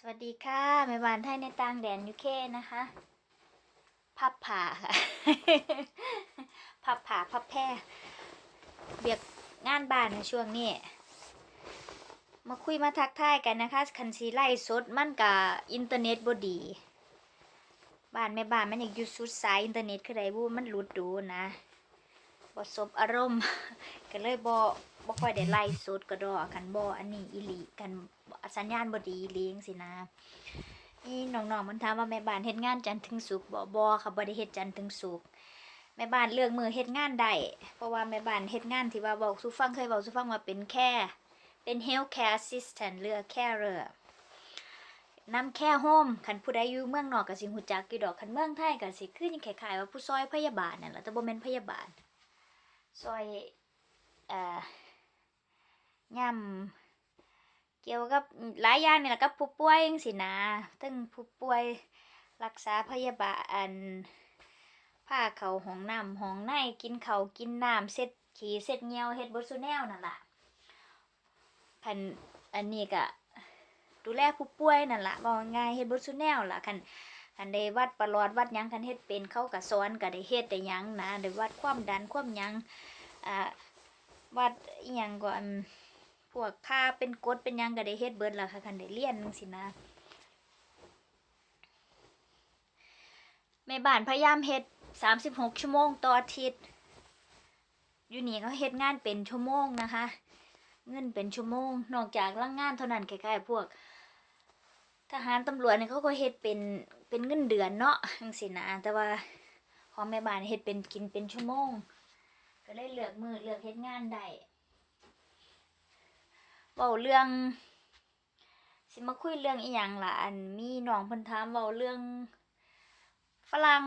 สวัสดีค่ะแม่บ้านไทยในต่างแดนยูเคนะคะ พับผ่าค่ะ พับผ่าพับแพร่เบียกงานบ้านในช่วงนี้ มาคุยมาทักทายกันนะคะ คันซีไล่สดมันกับอินเทอร์เน็ตบดี บ้านแม่บ้านมันอยากยู่สุดสายอินเทอร์เน็ตคือไรบูมันหลุดดูนะบอสบอารมณ์ ก็เลยบอ บ่ค่อยได้ไล่สดกระดอกันบ่อันนี้อีหลีกันสัญญาณบ่ดีอีหลีจังสินะนี่น้องๆมันถามว่าแม่บ้านเฮ็ดงานจันทร์ถึงศุกร์บ่บ่ค่ะบ่ได้เฮ็ดจันทร์ถึงศุกร์แม่บ้านเลือกมือเฮ็ดงานได้เพราะว่าแม่บ้านเฮ็ดงานที่ว่าบอกสู่ฟังเคยบอกสู่ฟังว่าเป็นแค่เป็น health care assistant หรือ carer นำแค่โฮมคันผู้ใดอยู่เมืองนอกก็สิฮู้จักอยู่ดอกคันเมืองไทยก็สิคือยังคล้ายๆว่าผู้ซอยพยาบาลนั่นแหละแต่บ่แม่นพยาบาลซอยเอ่อ ย่ำเกี่ยวกับหลายอย่างนี่แหละกับผู้ป่วยจังสินะทั้งผู้ป่วยรักษาพยาบาลอันพาเขาห้องน้ำห้องในกินเขากินน้ำเซ็ดขี้เซ็ดเงี้ยวเฮ็ดบดซุแนวนั่นล่ะคันอันนี้ก็ดูแลผู้ป่วยนั่นล่ะบอกง่ายเฮ็ดบดซุแนวล่ะคันคันได้วัดประหลอดวัดยังคันเฮ็ดเป็นเขาก็สอนก็ได้เฮ็ดได้ยังนะได้วัดความดันความยังอ่าวัดอีหยังก่อน วกค่าเป็นกฎเป็นยังก็ได้เฮ็ดเบิดล่ะค่ะคันได้เรียนจังซี่นะแม่บ้านพยายามเฮ็ด36ชั่วโมงต่ออาทิตย์ อยู่นี่เขาเฮ็ดงานเป็นชั่วโมงนะคะ เงินเป็นชั่วโมง นอกจากล่างงานเท่านั้นคล้ๆพวก ทหารตำรวจเนี่ยเขาก็เฮ็ดเป็นเป็นเงินเดือนเนาะจังซี่นะแต่ว่าของแม่บ้านเฮ็ดเป็นกินเป็นชั่วโมง ก็เลยเลือกมือเลือกเฮ็ดงานได้ เว้าเรื่อง สิมาคุยเรื่องอีหยังล่ะอันมีน้องเพิ่นถามเว้าเรื่องฝรั่ง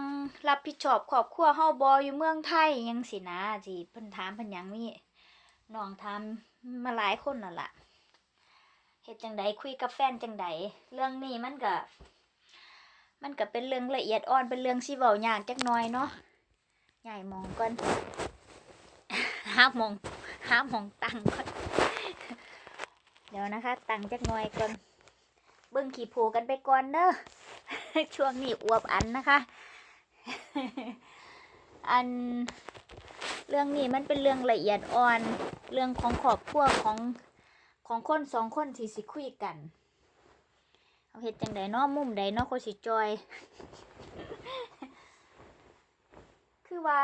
รับผิดชอบครอบครัวเฮาบ่อยู่เมืองไทยหยังสินะสิเพิ่นถามเพิ่นหยังมีน้องถามมาหลายคนนั่นล่ะเฮ็ดจังใดคุยกับแฟนจังใดเรื่องนี้มันก็มันก็เป็นเรื่องละเอียดอ่อนเป็นเรื่องสิเว้ายากจักหน่อยเนาะใหญ่มองก่อนห้ามองห้ามองตังก่อน เดี๋ยวนะคะตังจักหน่อยก่อนเบิ้งขี่ผูกันไปก่อนเด้อช่วงนี้อวบอันนะคะ อันเรื่องนี้มันเป็นเรื่องละเอียดอ่อน เรื่องของครอบครัวของของคนสองคนที่สิคุยกัน เอาเฮ็ดจังใดเนาะมุมใดเนาะโคสิจอย คือว่า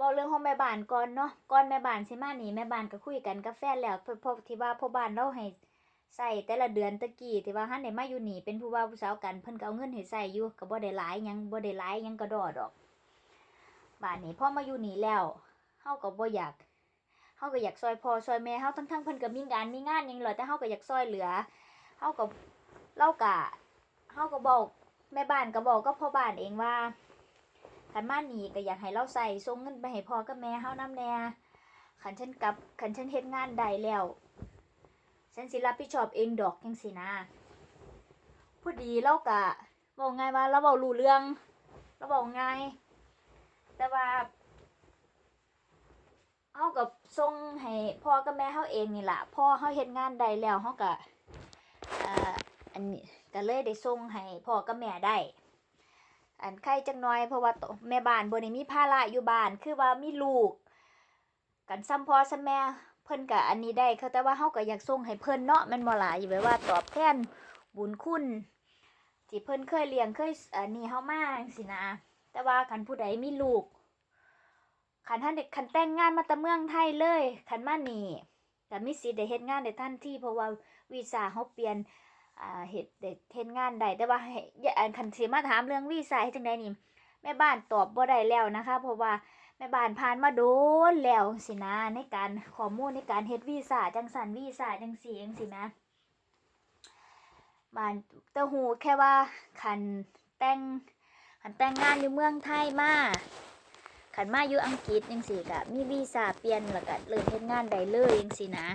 ว้าเรื่องของแม่บ้านก่อนเนาะก่อนแม่บ้านสิมานี่แม่บ้านก็คุยกันกับแฟนแล้วเพิ่นพบที่ว่าพ่อบ้านเราให้ใส่แต่ละเดือนตะกี้ที่ว่าหันได้มาอยู่นี่เป็นผู้ว่าผู้สาวกันเพิ่นก็เอาเงินให้ใส่อยู่ก็บ่ได้หลายยังบ่ได้หลายยังก็ดอดอกบ้านนี้พ่อมาอยู่นี่แล้วเฮาก็บ่อยากเฮาก็อยากซอยพ่อซอยแม่เฮาทั้งๆเพิ่นก็มีงานมีงานยังหรอแต่เฮาก็อยากซอยเหลือเฮาก็เราก็เฮาก็บอกแม่บ้านก็บอกก็พ่อบ้านเองว่า ขันมาหนีก็อยากให้เราใส่ส่งเงินไปให้พ่อกับแม่เฮานำแน่ขันฉันกลับขันฉันเฮ็ดงานได้แล้ว ฉันสิรับผิดชอบเองดอกจังสินะพอดีเรากะบอกไงายว่าเราเว้ารู้เรื่องเราบอกไงายแต่ว่าเฮากับส่งให้พ่อกับแม่เฮาเองนี่ล่ะพ่อเฮาเฮ็ดงานได้แล้วเฮาก็อ่าอันนี้ก็เลยได้ส่งให้พ่อกับแม่ได้ อันไข่จังน้อยเพราะว่าแม่บ้านบ่ได้มีภาระอยู่บ้าน คือว่ามีลูก กันซ้ำพอซ้ำแม่เพิ่นก็อันนี้ได้เขาแต่ว่าเฮาก็อยากส่งให้เพิ่นเนาะแม่นบ่ล่ะอยู่แบบว่าตอบแทนบุญคุณที่เพิ่นเคยเลี้ยงเคยอันนี้เฮามาจังซี่นะ แต่ว่าคันผู้ใดมีลูกคันท่านเด็กคันแต่งงานมาต่เมืองไทยเลยคันมานี่ก็มีสิทธิ์ได้เฮ็ดงานได้ทันที่เพราะว่าวีซ่าเฮาเปลี่ยน อ่าเฮ็ดได้เฮ็ดงานได้แต่ว่าให้อย่าอันคันสิมาถามเรื่องวีซ่าเฮ็ดจังไดนี่แม่บ้านตอบบ่ได้แล้วนะคะ เพราะว่าแม่บ้านผ่านมาโดนแล้วสินะในการข้อมูลในการเฮ็ดวีซ่าจังสันวีซ่าจังซี่จังซี่นะบ้านเต้าหูแค่ว่าคันแต่งคันแต่งงานอยู่เมืองไทยมาคันมาอยู่อังกฤษจังซี่ก็มีวีซ่าเปลี่ยนแล้วก็เริ่มเฮ็ดงานได้เลยจังซี่นะ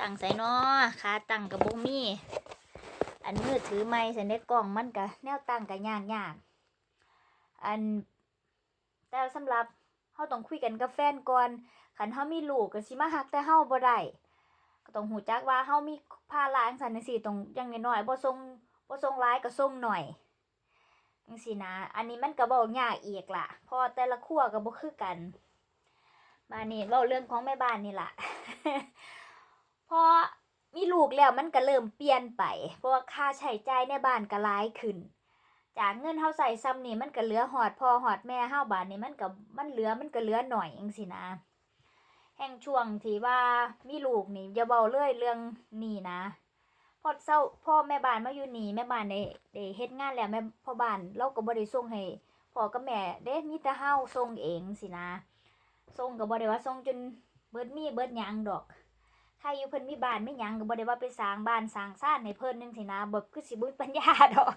ตั้งใส่นาะค่าตั้งก็บ่มีอันมือถือไม้ใส่ในกล่องมันก็แนวตั้งก็ยากยากอันแต่สำหรับเฮาต้องคุยกันกับแฟนก่อนคันเฮามีลูกก็สิมาฮักแต่เฮาบ่ได้ก็ต้องหูจักว่าเฮามีภาระจังซั่นจังซี่ต้องอย่างน้อยๆบ่ส่งบ่ส่งหลายก็ส่งหน่อยจังซี่นะ อันนี้มันก็เว้ายากอีกล่ะเพราะแต่ละครัวก็บ่คือกันมานี่เว้าเรื่องของแม่บ้านนี่ล่ะ พอมีลูกแล้วมันก็เริ่มเปลี่ยนไป เพราะว่าค่าใช้จ่ายในบ้านก็หลายขึ้น จากเงินเฮาใส่ซ้ำนี่มันก็เหลือหอดพอหอดแม่เฮาบาดนี้มันก็มันเหลือมันก็เหลือหน่อยจังซี่นะ แห่งช่วงที่ว่ามีลูกนี่อย่าเบาเลื่อยเรื่องนี่นะพอเศร้าพ่อแม่บ้านมาอยู่นี่แม่บ้านได้ได้เฮ็ดงานแล้วแม่พ่อบ้านเราก็บ่ได้ส่งให้พ่อกับแม่เด้มีแต่เฮาส่งเองสินะส่งก็บ่ได้ว่าส่งจนเบิดมีเบิดหยังดอก รอยู่เพิ่นมีบ้านไมีหยังก็บ่ได้ว่าไปสร้างบ้านสร้างซ่านให้เพิ่นจังซี่นะบ่คือสิบ่มีปัญญาดอก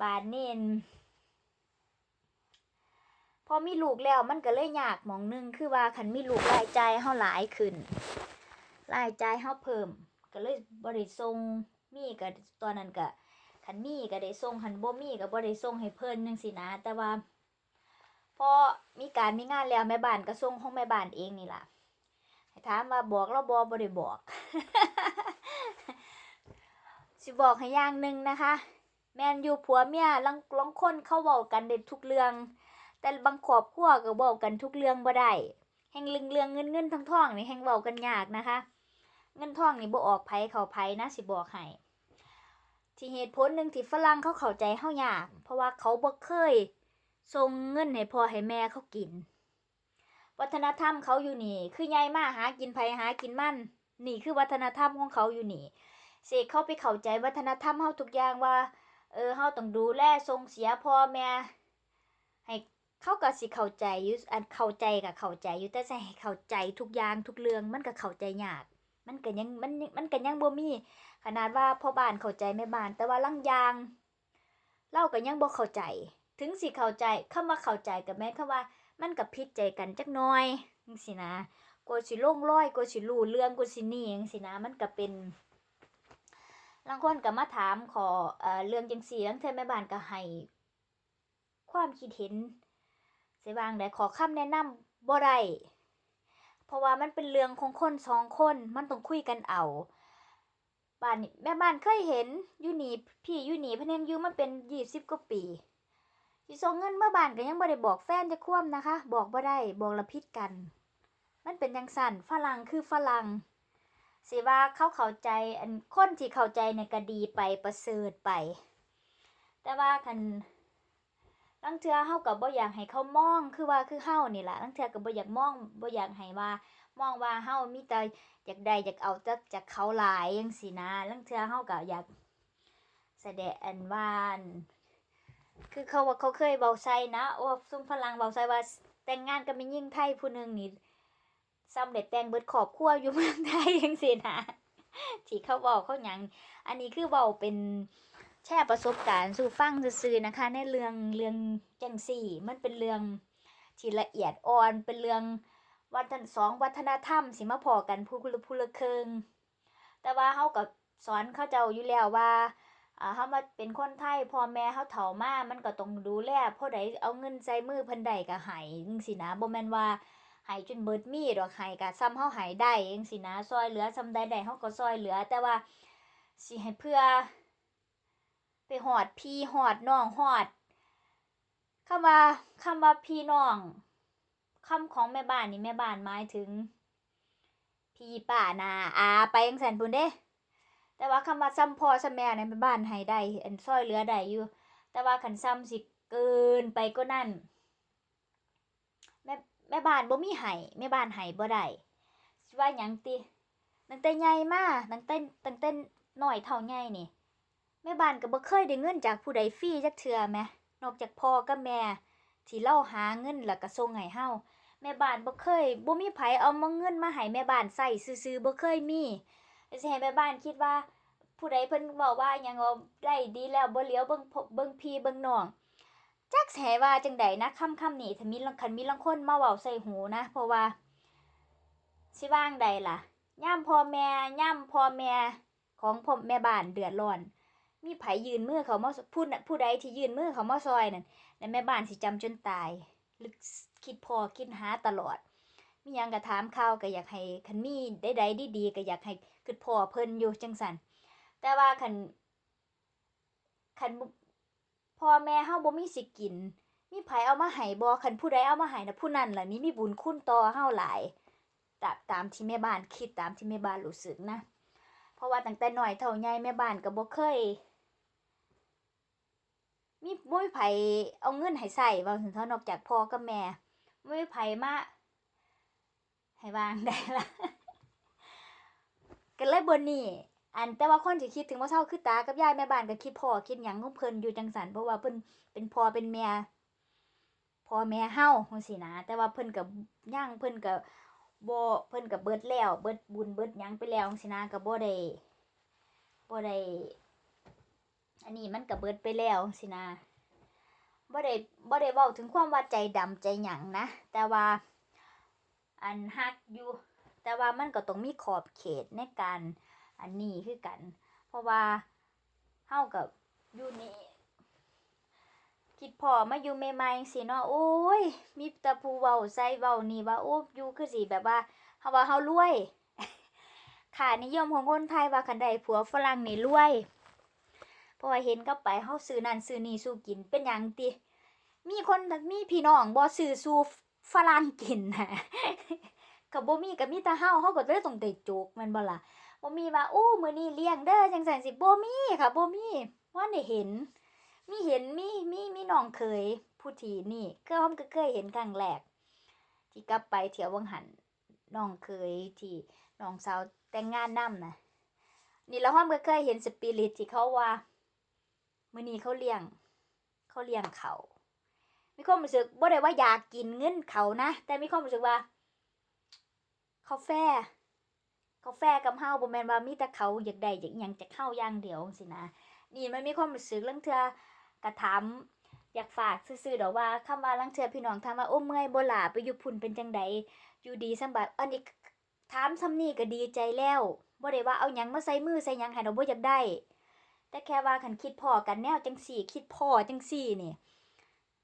บ้านนี่นพอมีลูกแล้วมันก็เลยยากมองหนึงคือว่าคันมีลูกรายจ่ายเฮาหลายขึ้นรายจ่ายเฮาเพิ่ม ก็เลยบ่ได้ส่งมีก็ตอนนั้นก็คันมีก็ได้ส่งคันบ่มีก็บ่ได้ส่งให้เพิ่นจังซี่นะ แต่ว่าพอมีการมีงานแล้วแม่บ้านก็ส่งของแม่บ้านเองนี่ล่ะ ถามว่าบอกเราบ่บ่ได้บอก สิบอกให้อย่างหนึ่งนะคะ แมนอยู่ผัวเมียลังลองคนเขาเว้ากันเด็ดทุกเรื่อง แต่บางครอบครัวก็เว้ากันทุกเรื่องบ่ได้แห่งเรื่องเรื่องเงินเงินทองทองนี่แห่งเว้ากันยากนะคะ เงินทองนี่บ่ออกไผเข้าไผนะสิบอกให้ที่เหตุผลหนึ่งที่ฝรั่งเขาเข้าใจเฮายากเพราะว่าเขาบ่เคยส่งเงินให้พ่อให้แม่เขากิน วัฒนธรรมเขาอยู่นี่ คือใหญ่มากหากินไผหากินมันนี่คือวัฒนธรรมของเขาอยู่นี่เสกเขาไปเข้าใจวัฒนธรรมเฮาทุกอย่างว่า เออเฮาต้องดูแลส่งเสียพ่อแม่ให้เขาก็สิเข้าใจอยู่อันเข้าใจก็เข้าใจอยู่แต่ให้เข้าใจทุกอย่างทุกเรื่องมันก็เข้าใจยาก มันก็ยังมันมันก็ยังบ่มีขนาดว่าพ่อบ้านเข้าใจแม่บ้าน แต่ว่าลางยางเราก็ยังบ่เข้าใจ ถึงสิเข้าใจคำว่าเข้าใจก็แม้นคำว่า มันก็ผิดใจกันจักหน่อยจังซี่นะกว่าสิลงรอยกว่าสิรู้เรื่องกว่าสินี่จังซี่นะมันก็เป็นลางคนก็มาถามขอเอ่อเรื่องจังซี่ลางเทื่อแม่บ้านก็ให้ความคิดเห็นเสิวางได้ขอคำแนะนำบ่ได้เพราะว่ามันเป็นเรื่องของคนสองคนมันต้องคุยกันเอาบ้านแม่บ้านเคยเห็นยูนีพี่อยู่นี่เพิ่นยังอยู่มาเป็น20กว่าปี สิส่งเงินเมื่อบานก็ยังบ่ได้บอกแฟนจะควมนะคะ บอกบ่ได้บอกละผิดกัน มันเป็นจังซั่นฝรั่งคือฝรั่งสิว่าเขาเข้าใจอันคนที่เข้าใจเนี่ยก็ดีไปประเสริฐไป แต่ว่าคันลังเทือเฮาก็บ่อยากให้เขามองคือว่าคือเฮานี่แหละลังเทือก็บ่อยากมองบ่อยากให้ว่ามองว่าเฮามีแต่อยากได้อยากเอาแต่จากเขาหลายจังซี่นะลังเทือเฮาก็อยากแสดงอันว่าน คือเขาว่าเขาเคยเว้าใส่นะโอ้ซุ้มฝรั่งเว้าใส่ว่าแต่งงานกับม่หญิงไทยผู้หนึ่งนี่สำเร็จแต่งเบิดขอบครัวอยู่เมืองไทยจังซี่นะที่เขาบอกเขาหยัง อันนี้คือเว้าเป็นแชร์ประสบการณ์สู่ฟังซื่อๆนะคะ ในเรื่องเรื่องจังซี่ มันเป็นเรื่องที่ละเอียดอ่อนเป็นเรื่องวัฒนสองวัฒนธรรม สิมาพอกันผู้ละผู้ละเคิงแต่ว่าเฮาก็สอนเขาเจ้าอยู่แล้วว่า อ่าเฮามาเป็นคนไทยพ่อแม่เฮาเฒ่ามามันก็ต้องดูแลผู้ใดเอาเงินใส่มือเพิ่นได้ก็ให้จังซี่นะบ่แม่นว่าใหายจนเบิดมีดอกใหายกะซ้ำเฮาใหายได้จังซี่นะซอยเหลือซ้ำใดได้เฮาก็ซอยเหลือ แต่ว่าสิให้เพื่อ ไปหอดพี่หอดน้องหอดคำว่าคำว่าพี่น้องคำของแม่บ้านนี่แม่บ้านหมายถึง พี่ป้านาอาไปจังซั่นพุ่นเด้ แต่ว่าคำว่าซ้ำพอซ้ำแม่ในแม่บ้านให้ได้อันซอยเหลือได้อยู่ แต่ว่าคันซ้ำสิเกินไปก็นั่น แม่แม่บ้านบ่มีไห้แม่บ้านไห้บ่ได้สิว่าหยังติตั้งแต่ใหญ่มาตั้งแต่ตั้งแต่น้อยเท่าใหญ่นี่แม่บ้านก็บ่เคยได้เงินจากผู้ใดฟรีจักเทื่อแหมนอกจากพ่อกับแม่ที่เราหาเงินแล้วก็ส่งให้เฮาแม่บ้านบ่เคยบ่มีไผเอามาเงินมาให้แม่บ้านใช้ซื่อๆบ่เคยมี สิให้แม่บ้านคิดว่า ผู้ใดเพิ่นเว้าว่าหยังว่าได้ดีแล้วบ่เลียวเบิ่งพเบิ่งพี่เบิ่งน้องจักแสว่าจังใดนะคำคำนี้ถ้ามีลังคันมีลังคนมาเว้าใส่หูนะ เพราะว่าสิว่างใดล่ะย่ามพ่อแม่ย่ามพ่อแม่ของพ่อแม่บ้านเดือดร้อน มีไผยืนมือเขามาผู้ผู้ใดที่ยืนมือเขามาซอยนั่นแล้วแม่บ้านสิจำจนตายลึกคิดพอคิดหาตลอด มียังก็ถามข่าวก็อยากให้คันมีใดดีๆก็อยากให้ คิดพอเพิ่นอยู่จังซั่นแต่ว่าคันคันพ่อแม่เฮาบ่มีสิกิน มีไผเอามาให้บ่คันผู้ใดเอามาให้นะผู้นั้นล่ะนี่มีบุญคุณต่อเฮาหลายตาตามที่แม่บ้านคิดตามที่แม่บ้านรู้สึกนะ เพราะว่าตั้งแต่น้อยเท่าใหญ่แม่บ้านก็บ่เคย มีบ่มีไผเอาเงินให้ใช้ว่าซั่นเถานอกจากพ่อกับแม่บ่มีไผมาให้วางได้ละ ก็เลยบ่นี่อันแต่ว่าคนที่คิดถึงว่าเฒ่าคือตากับยายแม่บ้านก็คิดพ่อคิดหยังของเพิ่นอยู่จังซั่นเพราะว่าเพิ่นเป็นพ่อเป็นแม่พ่อแม่เฮาจังซี่นะ แต่ว่าเพิ่นก็ย่างเพิ่นก็บ่เพิ่นก็เบิดแล้ว เบิดบุญเบิดหยังไปแล้วจังซี่นะก็บ่ได้บ่ได้อันนี้มันก็เบิดไปแล้วจังซี่นะบ่ได้บ่ได้เว้าถึงความว่าใจดำใจหยังนะ แต่ว่าอันฮักอยู่ แต่ว่ามันก็ต้องมีขอบเขตในการอันนี้คือกัน เพราะว่าเฮากับอยู่นี่คิดพอมาอยู่ใหม่ๆสิเนาะโอ้ย มีต่ผู้เว้าใส่เว้านี่ว่าโอ้อยู่คือสิแบบว่าเฮาว่าเฮารวยค่านิยมของคนไทยว่าคันใดผัวฝรั่งนี่รวยเพราะว่าเห็นก็ไปเฮาซื้อนั่นซื้อนี่สู้กินเป็นหยังติมีคนมีพี่น้องบ่ซื้อสู้ฝรั่งกินน่ะ ก็บ่มีก็มีแต่เฮาเฮาก็เลยต้องได้โจกแม่นบ่ล่ะบ่มีว่าโอ้มื้อนี้เลี้ยงเด้อจังซั่นสิบ่มีค่ะบ่มีบ่ได้เห็น มีเห็นมีมีมีน้องเคยผู้ที่นี่ก็ผมก็เคยเห็นครั้งแรกที่กลับไปเที่ยววังหันน้องเคยที่น้องสาวแต่งงานนำน่ะนี่แล้วผมก็เคยเห็นสปิริตที่เขาว่ามื้อนี้เขาเลี้ยง เขาเลี้ยงเขา มีความรู้สึกบ่ได้ว่าอยากกินเงินเขานะ แต่มีความรู้สึกว่า เขาแฟเขาแฟกับเฮาบ่แม่นว่ามีแต่เขาอยากได้อยากหยังจากเฮาอย่างเดียวสินะนี่มันมีความรู้สึกเรื่องเทือกระถามอยากฝากซื่อๆดอกว่าคำว่าลังเทือพี่น้องถามว่าโอ้เมื่อยบ่ล่ะไปอยู่พุ่นเป็นจังใดอยู่ดีสบายอันนี้ถามซำนี้ก็ดีใจแล้วบ่ได้ว่าเอาหยังมาใส่มือใส่หยังให้ดอกบ่อยากได้ แต่แค่ว่าคันคิดพ่อกันแนวจังซี่ คิดพ่อจังซี่นี่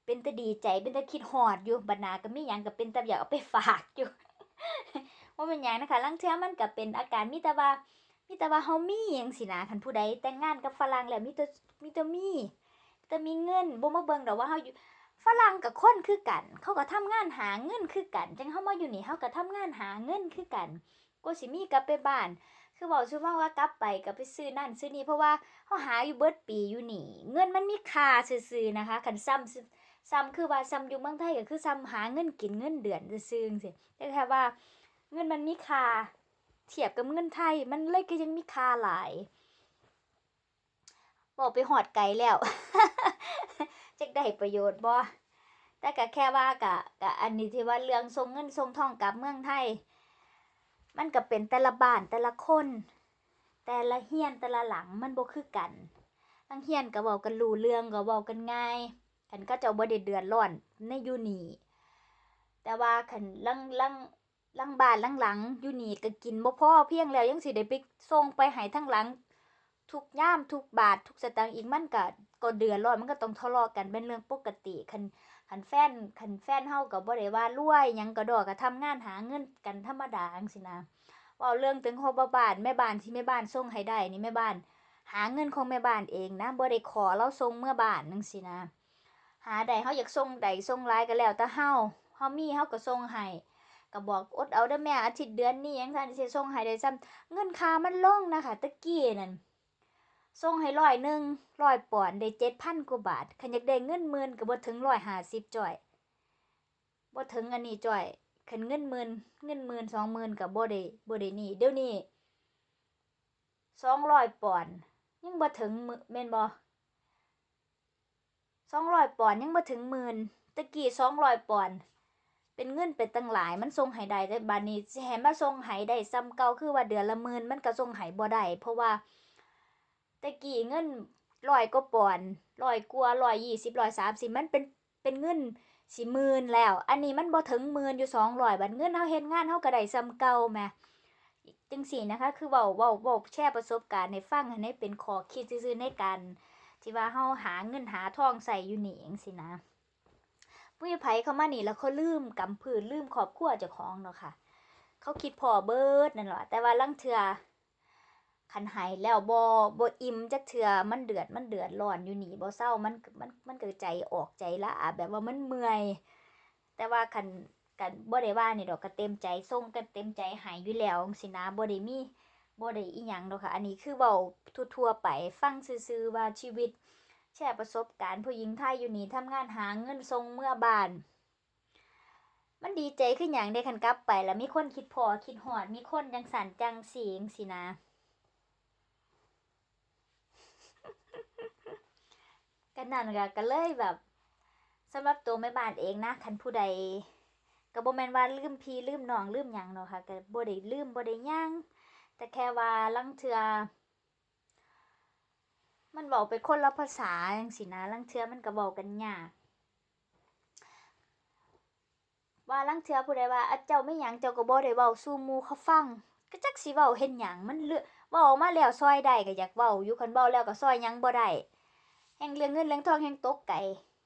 เป็นแต่ดีใจเป็นแต่คิดฮอดอยู่บัดหนาก็มีหยังก็เป็นแต่อยากเอาไปฝากอยู่ ว่าเป็นหยังนะคะลังเทื่อมันก็เป็นอาการมีแต่ว่ามีแต่ว่าเฮามีหยังสินะคันผู้ใดแต่งงานกับฝรั่งแล้วมีแต่มีแต่มีมีแต่มีเงินบ่มาเบิ่งดอกว่าเฮาอยู่ฝรั่งกับคนคือกัน เขาก็ทำงานหาเงินคือกัน จังเฮามาอยู่นี่เฮาก็ทำงานหาเงินคือกันก็สิมีกลับไปบ้าน คือเว้าซื่อว่าว่ากลับไปก็ไปซื้อนั่นซื้อนี่เพราะว่าเฮาหาอยู่เบิดปีอยู่นี่ เงินมันมีค่าซื่อๆนะคะคันซ้ำซ้ำคือว่าซ้ำอยู่เมืองไทยก็คือซ้ำหาเงินกินเงินเดือนซื่อๆจังซี่แต่แค่ว่า เงินมันมีค่าเทียบกับเงินไทย มันเลยก็ยังมีค่าหลายบอกไปหอดไกลแล้วจักได้ประโยชน์บ่แต่ก็แค่ว่ากะกะอันนี้ที่ว่าเรื่องส่งเงินส่งทองกับเมืองไทย มันก็เป็นแต่ละบ้านแต่ละคน แต่ละเฮียนแต่ละหลังมันบ่คือกันทั้งเฮียนก็เว้ากันรู้เรื่องก็เว้ากันง่ายคันก็จ้าบ่ได้เดือดร้อนในยูนีแต่ว่าคันลังลัง ลังบานลังหลังอยู่นี่ก็กินบ่พอเพียงแล้วยังสิได้ไปส่งไปให้ทั้งหลัง ทุกย่ามทุกบาท ทุกสตางค์อีกมันก็ก็เดือดร้อนมันก็ต้องทะเลาะกันเป็นเรื่องปกติคันคันแฟนคันแฟนเฮาก็บ่ได้ว่ารวยยังก็ดอกก็ทำงานหาเงินกันธรรมดาจังซี่นะว้าเรื่องถึงฮอบบ้านแม่บ้านที่แม่บ้านส่งให้ได้นี่แม่บ้าน หาเงินของแม่บ้านเองนะบ่ได้ขอเราส่งเมื่อบ้านจังซี่นะ หาได้เฮาอยากส่งใดส่งหลายก็แล้วแต่เฮาเฮามีเฮาก็ส่งให้ ก็บอกอดเอาเด้แม่อาทิตย์เดือนนี้ยังทันสิส่งให้ได้ซ้ำเงินค่ามันลงนะคะตะกี้นั่นส่งให้ร้อยหนึ่งร้อยปอนด์ได้เจ็ดพันกว่าบาทคันอยากได้เงินหมื่นก็บ่ถึงร้อยห้าสิบจ่อยบ่ถึงอันนี้จ่อยคันเงินหมื่นเงินหมื่นสองหมื่นก็บ่ได้บ่ได้นี่เดี๋ยวนี้สองร้อยปอนด์ยังบ่ถึงมื้อแม่นบ่สองร้อยปอนด์ยังบ่ถึงหมื่นตะกี้สองร้อยปอนด์ เป็นเงินเป็นตั้งหลายมันส่งให้ได้แต่บัดนี้สิให้มาส่งให้ได้ซ้ำเก่าคือว่าเดือนละหมื่นมันก็ส่งให้บ่ได้เพราะว่าแต่กี้เงินร้อยกว่าปอนด์ร้อยกว่าร้อยยี่สิบร้อยสามสิบมันเป็นเป็นเงินสิหมื่นแล้ว อันนี้มันบ่ถึงหมื่นอยู่สองร้อยบัดเงินเฮาเฮ็ดงานเฮาก็ได้ซ้ำเก่าแหมจังซี่นะคะคือเว้าเว้าเว้าแชร์ประสบการณ์ให้ฟังให้เป็นขอคิดซื่อๆในการที่ว่าเฮาหาเงินหาทองใส่อยู่นี่จังซี่นะ ผู้ใภัยเข้ามานี่แล้วเขาลืมกำพืนลืมครอบครัวเจ้าของเนาะค่ะ เขาคิดพอเบิดนั่นแหละแต่ว่าลังเทือคันหายแล้วบ่บ่อิ่มจักเทือมันเดือดมันเดือดร้อนอยู่หนีบ่เศร้ามันมันมันเก็ใจออกใจละอาแบบว่ามันเมื่อย แต่ว่าคันกันบ่ได้ว่านี่ดอกก็เต็มใจส่งกันเต็มใจหายอยู่แล้วสินะบ่ได้มีบ่ได้อีหยังดอกค่ะ อันนี้คือเว้าทั่วๆไปฟังซื่อๆว่าชีวิต แชร์ประสบการณ์ผู้หญิงไทยอยู่นี่ทำงานหาเงินส่งเมื่อบ้าน มันดีใจขึ้นอย่างได้คันกลับไป แล้วมีคนคิดพอคิดหอด มีคนจังสันจังเสียงสินะกันนั่นก็ก็เลยแบบสำหรับตัวแม่บ้านเองนะคันผู้ใดก็บ่แม่นว่าลืมพี่ลืมน้องลืมหยังเนาะค่ะก็บ่ได้ลืมบ่ได้หยังแต่แค่ว่าลังเทือ มันเว้าไปคนละภาษาจังซี่นะลังเทือมันก็เว้ากันยากว่าลังเทือผู้ใดว่าอะเจ้าไม่หยังเจ้าก็บ่ได้เว้าสู่หมู่เขาฟัง ก็จักสิเว้าเฮ็ดหยังมันเลือเว้าออกมาแล้วซอยได้ก็อยากเว้าอยู่คันเว้าแล้วก็ซอยหยังบ่ได้แฮ่งเรื่องเงินเรื่องทองแฮ่งตกไก่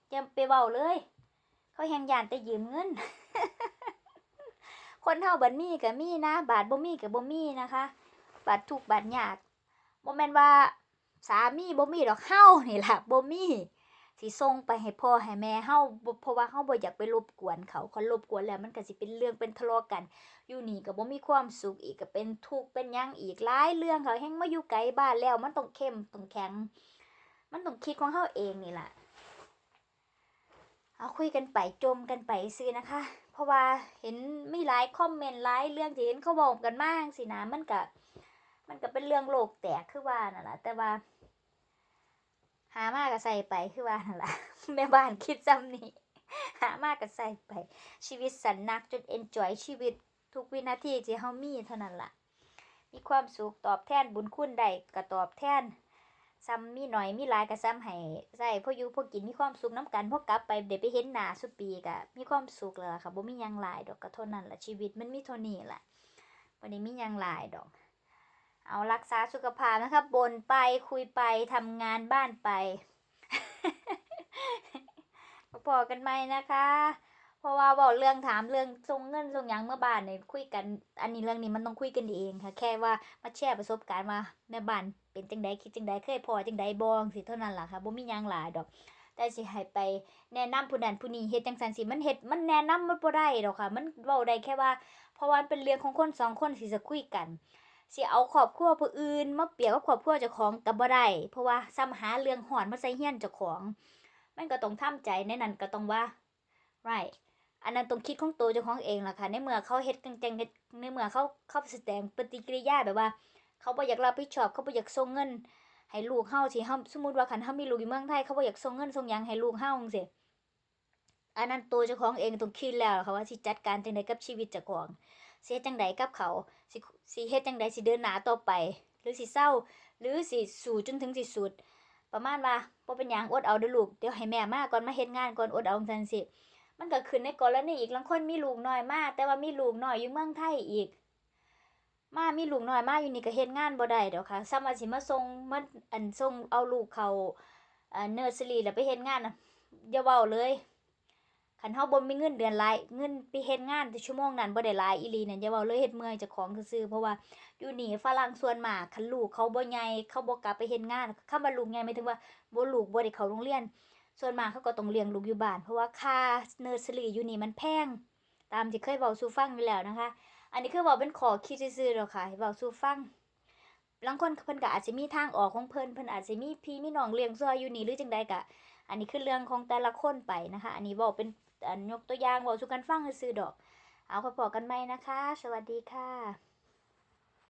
อย่าไปเว้าเลย เขาแฮ่งยานแต่ยืมเงิน คนเฮาบัดมีก็มีนะ บาทบ่มีก็บ่มีนะคะ บาททุกบาทยากบ่แม่นว่า สามีบ่มีดอกเฮานี่ล่ะบ่มีสิส่งไปให้พ่อให้แม่เฮาเพราะว่าเฮาบ่อยากไปรบกวนเขาเขารบกวนแล้วมันก็สิเป็นเรื่องเป็นทะเลาะกัน อยู่นี่ก็บ่มีความสุขอีกก็เป็นทุกข์เป็นยังอีกหลายเรื่องเขาแฮงมาอยู่ไกลบ้านแล้ว มันต้องเข้มต้องแข็ง มันต้องคิดของเฮาเองนี่ล่ะเอาคุยกันไปจมกันไปซื่อนะคะ เพราะว่าเห็นไมีหลายคอมเมนต์หลายเรื่องที่เห็นเขาบอกกันมาจังซี่นะมันก็ มันก็เป็นเรื่องโลกแตกคือว่านั่นแหละแต่ว่า หามากก็ใส่ไปคือว่านั่นแหละแม่บ้านคิดซ้ำนี่หามากก็ใส่ไป ชีวิตสันนักจนเอนจอยชีวิตทุกวินาทีที่เฮามีเท่านั้นล่ะ มีความสุขตอบแทนบุญคุณใดก็ตอบแทนซ้ำมีหน่อยมีหลายก็ซ้ำให้ใส่พออยู่พอกินมีความสุขน้ำกันพ่อกลับไปเดี๋ยวไปเห็นหน้าสุปีก็มีความสุขแล้วล่ะค่ะบ่มียังหลายดอกก็เท่านั้นล่ะชีวิตมันมีเท่านี้แหละบ่ได้มียังหลายดอก เอารักษาสุขภาพนะครับบนไปคุยไปทำงานบ้านไปพอๆกันไหมนะคะ เพราะว่าบอกเรื่องถามเรื่องส่งเงินส่งยังเมื่อบ้านเนี่ยคุยกัน อันนี้เรื่องนี้มันต้องคุยกันเองค่ะ แค่ว่ามาแชร์ประสบการณ์มาในบ้านเป็นจังใดคิดจังใดเคยพอจังใดบองสิเท่านั้นแหละค่ะบ่มียังหลายดอก แต่สิให้ไปแนะนำผู้นั้นผู้นี้เฮ็ดจังซั่นสิมันเฮ็ดมันแนะนำมันบ่ได้ดอกค่ะ มันเว้าได้แค่ว่าเพราะว่ามันเป็นเรื่องของคนสองคนที่จะคุยกัน สิเอาครอบครัวผู้อื่นมาเปรียบกับครอบครัวเจ้าของก็บ่ได้เพราะว่าซ้ำหาเรื่องหอนมาใส่เฮียนเจ้าของ มันก็ต้องทำใจในนั้นก็ต้องว่า right อันนั้นต้องคิดของตัวเจ้าของเองล่ะค่ะในเมื่อเขาเฮ็ดจังจังในเมื่อเขาเขาแสดงปฏิกิริยาแบบว่า เขาบ่อยากรับผิดชอบเขาบ่อยากส่งเงิน ให้ลูกเฮาที่เฮาสมมุติว่าคันเฮามีลูกอยู่เมืองไทยเขาบ่อยากส่งเงินส่งหยังให้ลูกเฮาจังซี่อันนั้นตัวเจ้าของเองต้องคิดแล้วค่ะว่าสิจัดการจังไดกับชีวิตเจ้าของ สิเฮ็ดจังไดกับเขาสิสิเฮ็ดจังใดสิเดินหน้าต่อไป หรือสิเศร้า หรือสิสู้จนถึงที่สุด ประมาณว่าบ่เป็นหยังอดเอาเด้อลูกเดี๋ยวให้แม่มาก่อนมาเฮ็ดงานก่อนอดเอาจังซี่มันก็ขึ้นในกรณีอีกลางคนมีลูกน้อยมาแต่ว่ามีลูกน้อยอยู่เมืองไทยอีก มามีลูกน้อยมาอยู่นี่ก็เฮ็ดงานบ่ได้ดอกค่ะซ้ำว่าสิมาส่งมันอันส่งเอาลูกเขาเอ่อเนอร์เซอรี่แล้วไปเฮ็ดงานน่ะอย่าเว้าเลย คันเฮาบ่มีเงินเดือนหลายเงินไปเฮ็ดงานแต่ชั่วโมงนั้นบ่ได้หลายอีหลีนั่นอย่าเว้าเลยเฮ็ดเมื่อยเจ้าของซื่อเพราะว่าอยู่นี่ฝรั่งส่วนมากคันลูกเขาบ่ใหญ่เขาบ่กลับไปเฮ็ดงานคำว่าลูกใหญ่หมายถึงว่าบ่ลูกบ่ได้เข้าโรงเรียน ส่วนมากเขาก็ต้องเลี้ยงลูกอยู่บ้าน เพราะว่าค่าเนอร์เซอรี่อยู่นี่มันแพง ตามที่เคยเว้าสู่ฟังอยู่แล้วนะคะ อันนี้คือเว้าเป็นขอคิดซื่อๆดอกค่ะเว้าสู่ฟังบางคนเพิ่นก็อาจจะมีทางออกของเพิ่นเพิ่นอาจจะมีพี่มีน้องเลี้ยงซอยอยู่นี่หรือจังใดก็อันนี้คือเรื่องของแต่ละคนไปนะคะ อันนี้เว้าเป็น อันยกตัวอย่างบอกสุกันฟังซื้อดอก เอาพอๆกันไหมนะคะ สวัสดีค่ะ